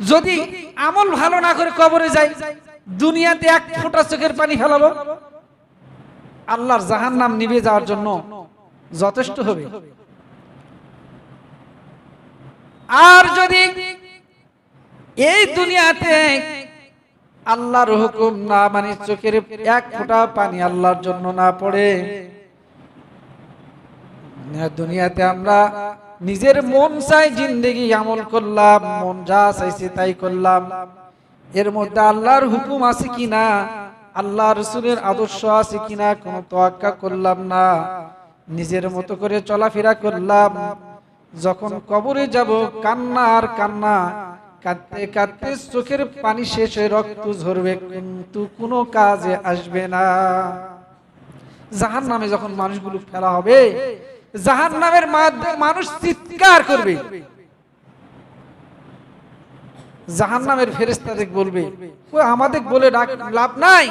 যদি আমল ভালো না করে কবরে যাই, দুনিয়াতে এক ফোঁটা চোখের পানি ফেলাবো? আল্লাহর জাহান নাম নিভে যাওয়ার জন্য যথেষ্ট হবে। আর যদি এই দুনিয়াতে আল্লাহর হুকুম না মানে চোখের এক ফোঁটা পানি আল্লাহর জন্য না পড়ে, দুনিয়াতে আমরা নিজের মন চাই জিন্দেগি আমল করলাম, মন যা চাইছে তাই করলাম। এর মধ্যে আল্লাহর হুকুম আছে কিনা, আল্লাহ রসুলের আদর্শ আছে কিনা, কোনো তোয়াক্কা করলাম না। নিজের মতো করে চলাফেরা করলাম। যখন কবরে যাব, কান্না আর কান্না, কাঁদতে কাঁদতে চোখের পানি শেষ হয়ে রক্ত ঝরবে, কিন্তু কোনো কাজে আসবে না। জাহান নামে যখন মানুষগুলো ফেলা হবে জাহান নামের মানুষ চিৎকার করবে। জাহান নামের ফেরেস্তাদের বলবে ও আমাদের বলে লাভ নাই।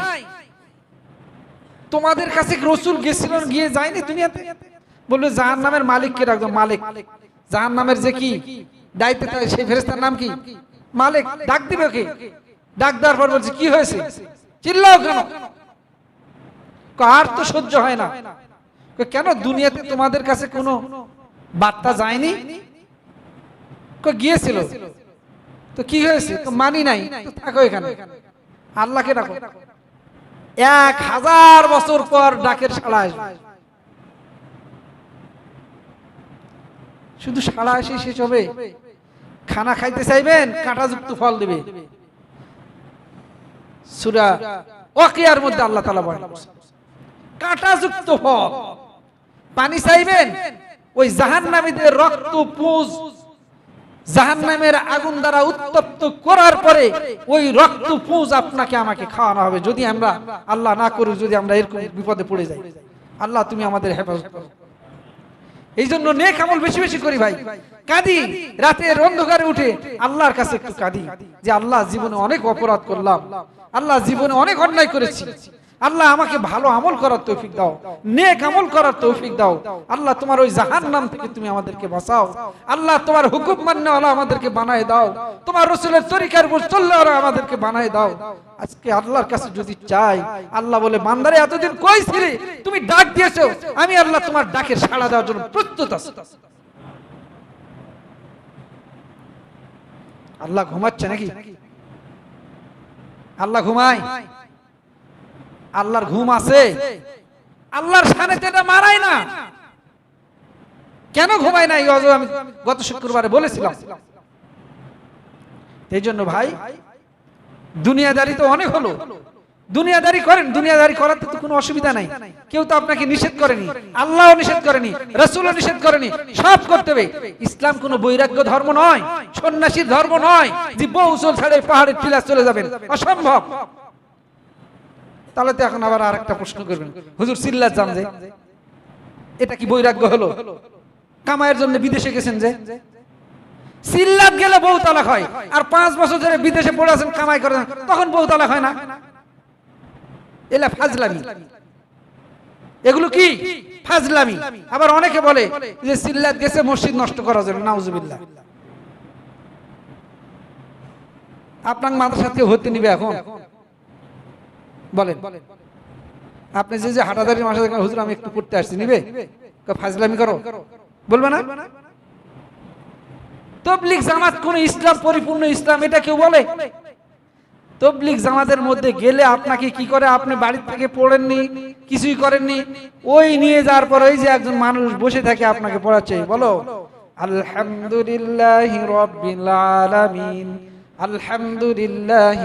তোমাদের কাছে রসুল গেছিলেন গিয়ে যায়নি দুনিয়াতে? বলবে জাহান নামের মালিককে ডাকবে মালিক। জাহান নামের যে কি দায়িত্ব থাকে সেই ফেরেস্তার নাম কি? মালিক, ডাক দিবে ওকে। ডাক দেওয়ার পর বলছে, কি হয়েছে? চিল্লাও কেন? আর তো সহ্য হয় না। কেন দুনিয়াতে তোমাদের কাছে কোনো বার্তা যায়নি? গিয়েছিল। তো কি হয়েছে? তো মানি নাই। থাকো এখানে। আল্লাহকে ডাকো। এক হাজার বছর পর ডাকের সাড়া আসবে। শুধু সাড়া এসে শেষ হবে। খানা খাইতে চাইবেন কাঁটাযুক্ত ফল দিবে। সুরা ওয়াকিয়ার মধ্যে আল্লাহ তালা বলেন কাঁটাযুক্ত ফল। পানি চাইবেন? ওই জাহান্নামীদের রক্ত, পুজ জাহান্নামের আগুন দ্বারা উত্তপ্ত করার পরে ওই রক্ত, পুজ আপনাকে আমাকে খাওয়ানো হবে, যদি আমরা আল্লাহ না করি যদি আমরা এরকম বিপদে পড়ে যাই। আল্লাহ, তুমি আমাদের হেফাজত করো। এই জন্য নেক আমল বেশি বেশি করি ভাই। কাঁদি, রাতের অন্ধকারে উঠে আল্লাহর কাছে একটু কাঁদি, যে আল্লাহ জীবনে অনেক অপরাধ করলাম, আল্লাহ জীবনে অনেক অন্যায় করেছি। আল্লাহ আমাকে ভালো আমল করার তৌফিক দাও, নেক আমল করার তৌফিক দাও। আল্লাহ তোমার ওই জাহান নাম থেকে তুমি আমাদেরকে বাঁচাও। আল্লাহ তোমার হুকুম মান্য আল্লাহ আমাদেরকে বানায় দাও। তোমার রসুলের তরিকার চললে ওরা আমাদেরকে বানায় দাও। আজকে আল্লাহর কাছে যদি চাই, আল্লাহ বলে, বান্দারে, এতদিন কই ছিলে? তুমি ডাক দিয়েছ। আমি আল্লাহ তোমার ডাকে সাড়া দেওয়ার জন্য প্রস্তুত আছি। আল্লাহ ঘুমাচ্ছে নাকি? আল্লাহ ঘুমায়? আল্লাহর ঘুম আছে। আল্লাহর সামনে যেটা মারায় না। কেন ঘুমায় না? আমি গত শুক্রবারে বলেছিলাম। এই জন্য ভাই, দুনিয়াদারি তো অনেক হলো। দুনিয়াদারি করেন, দুনিয়াদারি করার তো কোনো অসুবিধা নাই। কেউ তো আপনাকে নিষেধ করেনি। আল্লাহও নিষেধ করেনি, রসুলও নিষেধ করেনি। সব করতে হবে। ইসলাম কোনো বৈরাগ্য ধর্ম নয়, সন্ন্যাসীর ধর্ম নয় যে বউ চল ছাড়ে পাহাড়ের টিলা চলে যাবেন। অসম্ভব। তাহলে তো এখন আবার আরেকটা প্রশ্ন করবেন। হুজুর সিল্লার জান যে, এটা কি বৈরাগ্য হলো? কামায়ের জন্য বিদেশে গেছেন যে? সিল্লাত গেলে বউ তালাক হয়, আর পাঁচ বছর ধরে বিদেশে পড়ে আছেন, কামাই করেন, তখন বউ তালাক হয় না? এলা ফাজলামি। এগুলো কি? ফাজলামি। আবার অনেকে বলে যে সিল্লাত গেছে, মসজিদ নষ্ট করার জন্য, নাউজুবিল্লাহ। আপনার মাদ্রাসা থেকে হতে নিবে এখন? বলেন। আপনি যে যে হাটাদারি মাসে দেখেন হুজুর, আমি একটু পড়তে আসছি, নিবে? ফাজলামি করো। বলবে না? তবলিক জামাত কোন ইসলাম, পরিপূর্ণ ইসলাম, এটা কেউ বলে? তবলিক জামাতের মধ্যে গেলে আপনাকে কি করে? আপনি বাড়ি থেকে পড়েননি, কিছুই করেননি, ওই নিয়ে যাওয়ার পর ওই যে একজন মানুষ বসে থাকে আপনাকে পড়াচ্ছে, বলো, আলহামদুলিল্লাহ রব্বিল আলামিন। আলহামদুলিল্লাহ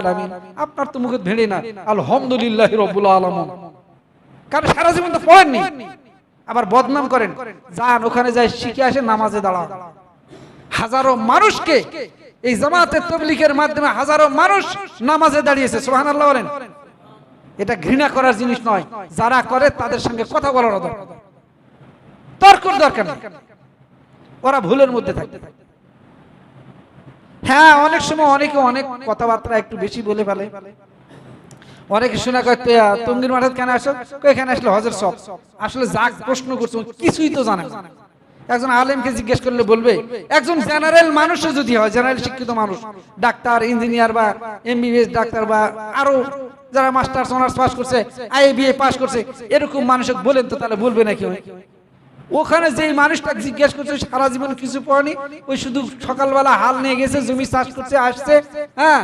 আলামিন। আপনার তো মুখে ভেড়ে না। আলহামদুলিল্লাহ রব্বুল আলামিন। সারা জীবন তো পড়েননি। আবার বদনাম করেন। যান, ওখানে শিখে আসে নামাজে দাঁড়ান। হাজারো মানুষকে এই জামাতের তবলিকের মাধ্যমে হাজারো মানুষ নামাজে দাঁড়িয়েছে। সুবহানাল্লাহ বলেন। এটা ঘৃণা করার জিনিস নয়। যারা করে, তাদের সঙ্গে কথা বলার দরকার তর্কর দরকার ওরা ভুলের মধ্যে থাকতে থাকে। হ্যাঁ অনেক সময় অনেকে অনেক কথাবার্তা একটু বেশি বলে ফেলে। অনেকে শোনা করতে টঙ্গির মাঠে কেন আসো? এখানে আসলে হজর সব। আসলে যা প্রশ্ন করছ কিছুই তো জানে একজন আলেমকে জিজ্ঞেস করলে বলবে, একজন জেনারেল মানুষও যদি হয় জেনারেল শিক্ষিত মানুষ, ডাক্তার ইঞ্জিনিয়ার বা এমবিবিএস ডাক্তার বা আরও যারা মাস্টার্স অনার্স পাস করছে আইএবিএ পাস করছে, এরকম মানুষকে বলেন তো, তাহলে বলবে নাকি? ওখানে যেই মানুষটা জিজ্ঞেস করছে সারা জীবন কিছু পড়েনি? ওই শুধু সকালবেলা হাল নিয়ে গেছে জমি চাষ করছে আসছে হ্যাঁ?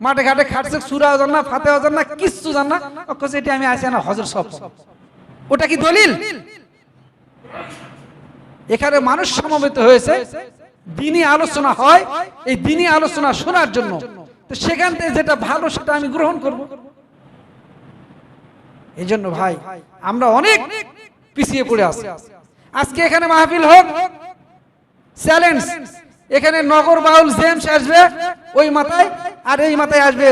মাঠে ঘাটে খাটছে সুরা জান না ফাতে জান না কিচ্ছু জান না। কইছে, এটা আমি আসি না হজর সব। ওটা কি দলিল? এখানে মানুষ সমবেত হয়েছে দিনই আলোচনা হয় এই দিনই আলোচনা শোনার জন্য। তো সেখান থেকে যেটা ভালো সেটা আমি গ্রহণ করব। এই জন্য ভাই আমরা অনেক পিছিয়ে পড়ে আছি। আজকে এখানে মাহফিল হোক, চ্যালেঞ্জ। এখানে নগর বাউল জেমস আসবে ওই মাথায়, আর এই মাথায় আসবে,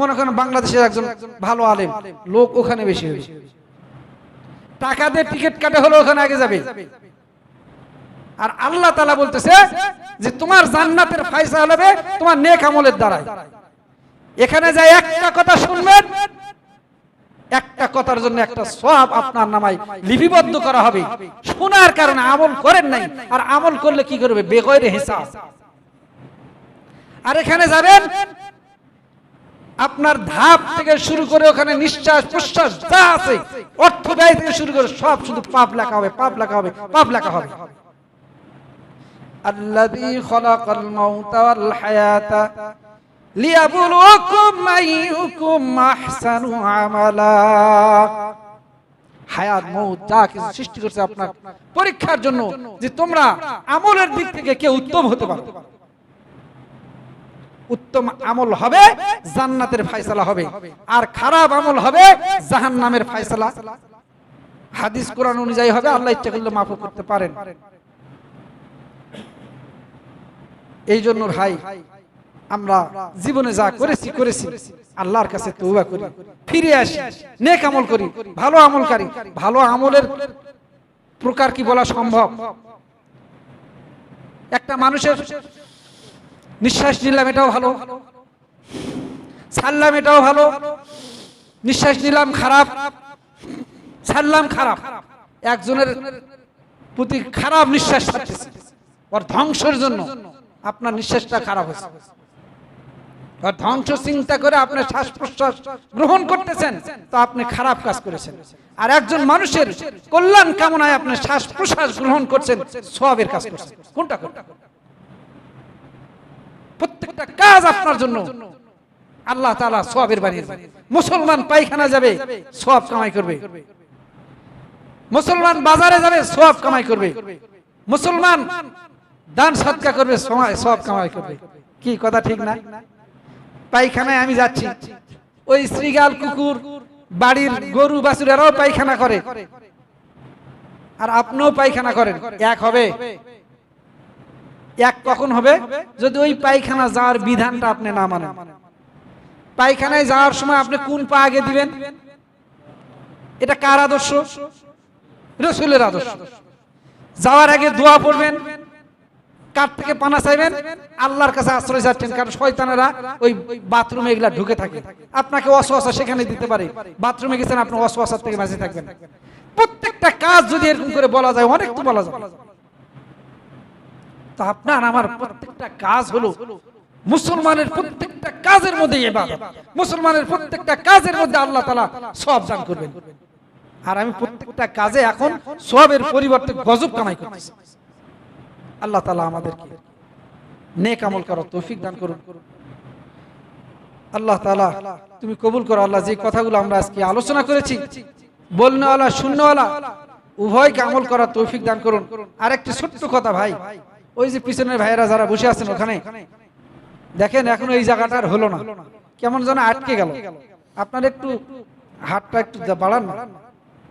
মনে করেন বাংলাদেশের একজন ভালো আলেম। লোক ওখানে বেশি হবে। টাকা দিয়ে টিকিট কাটে হলো ওখানে আগে যাবে। আর আল্লাহ তালা বলতেছে যে তোমার জান্নাতের ফায়সা হবে, তোমার নেক আমলের দ্বারাই এখানে যাই একটা কথা শুনবেন একটা কথার জন্য একটা সব আপনার নামায় লিপিবদ্ধ করা হবে। শোনার কারণে আমল করেন নাই, আর আমল করলে কি করবে? বেগরে হিসাব। আর এখানে যাবেন, আপনার ধাপ থেকে শুরু করে ওখানে নিঃশ্বাস প্রশ্বাস যা আছে, অর্থ ব্যয় থেকে শুরু করে সব শুধু পাপ লেখা হবে, পাপ লেখা হবে, পাপ লেখা হবে। আল্লাহ সৃষ্টি করছে আপনার পরীক্ষার জন্য যে তোমরা আমলের দিক থেকে কে উত্তম হতে পারো। উত্তম আমল হবে, জান্নাতের ফয়সালা হবে। আর খারাপ আমল হবে, জাহান্নামের ফয়সালা। হাদিস কোরআন অনুযায়ী হবে, আল্লাহ ইচ্ছা করলে মাফ করতে পারেন। এই জন্য ভাই আমরা জীবনে যা করেছি করেছি। আল্লাহর কাছে তৌবা করি। ফিরে আসি, নেক আমল করি, ভালো আমলকারী ভালো আমলের প্রকার কি বলা সম্ভব? একটা মানুষের নিঃশ্বাস নিলাম, এটাও ভালো। ছাড়লাম, এটাও ভালো। নিঃশ্বাস নিলাম, খারাপ। ছাড়লাম, খারাপ। একজনের প্রতি খারাপ নিঃশ্বাস ওর ধ্বংসের জন্য আপনার নিঃশ্বাসটা খারাপ হয়েছে। ধ্বংস চিন্তা করে আপনি শ্বাস প্রশ্বাস গ্রহণ করতেছেন, তো আপনি খারাপ কাজ করেছেন। আর একজন মানুষের কল্যাণ কামনায় আপনি শ্বাস প্রশ্বাস গ্রহণ করছেন সবের কাজ করছেন। কোনটা কোনটা প্রত্যেকটা কাজ আপনার জন্য। আল্লাহ তাআলা সবের বানিয়ে। মুসলমান পায়খানা যাবে সব কামাই করবে। মুসলমান বাজারে যাবে সব কামাই করবে। মুসলমান দান সৎকা করবে সব কামাই করবে। কি, কথা ঠিক না? পায়খানায় আমি যাচ্ছি। ওই শ্রীগাল কুকুর বাড়ির গরু বাছুরেরাও পায়খানা করে। আর আপনিও পায়খানা করেন। এক হবে। এক কখন হবে? যদি ওই পায়খানা যাওয়ার বিধানটা আপনি না মানেন। পায়খানায় যাওয়ার সময় আপনি কোন পা আগে দিবেন? এটা কার আদর্শ? রসুলের আদর্শ। যাওয়ার আগে দোয়া পড়বেন। কার থেকে পানা চাইবেন? আল্লাহর কাছে আশ্রয় কারণ শয়তানেরা ওই বাথরুমে এগুলা ঢুকে থাকে। আপনাকে অসহসা সেখানে দিতে পারে। বাথরুমে গেছেন, আপনি থেকে থাকবেন। প্রত্যেকটা কাজ যদি এরকম করে বলা যায়, অনেক তো বলা যায়। আপনার আমার প্রত্যেকটা কাজ হলো মুসলমানের প্রত্যেকটা কাজের মধ্যে মুসলমানের প্রত্যেকটা কাজের মধ্যে আল্লাহ তালা সব দান করবেন। আর আমি প্রত্যেকটা কাজে এখন সবের পরিবর্তে গজব কামাই করতেছি। আল্লাহ তালা আমাদেরকে নেক আমল করার তৌফিক দান করুন। আল্লাহ তালা তুমি কবুল করো। আল্লাহ যে কথাগুলো আমরা আজকে আলোচনা করেছি, বলনেওয়ালা শূন্যওয়ালা উভয়কে আমল করার তৌফিক দান করুন। আর একটি ছোট্ট কথা ভাই, ওই যে পিছনের ভাইয়েরা যারা বসে আছেন ওখানে, দেখেন এখন এই জায়গাটা হলো না। কেমন যেন আটকে গেল। আপনার একটু হাতটা একটু বাড়ান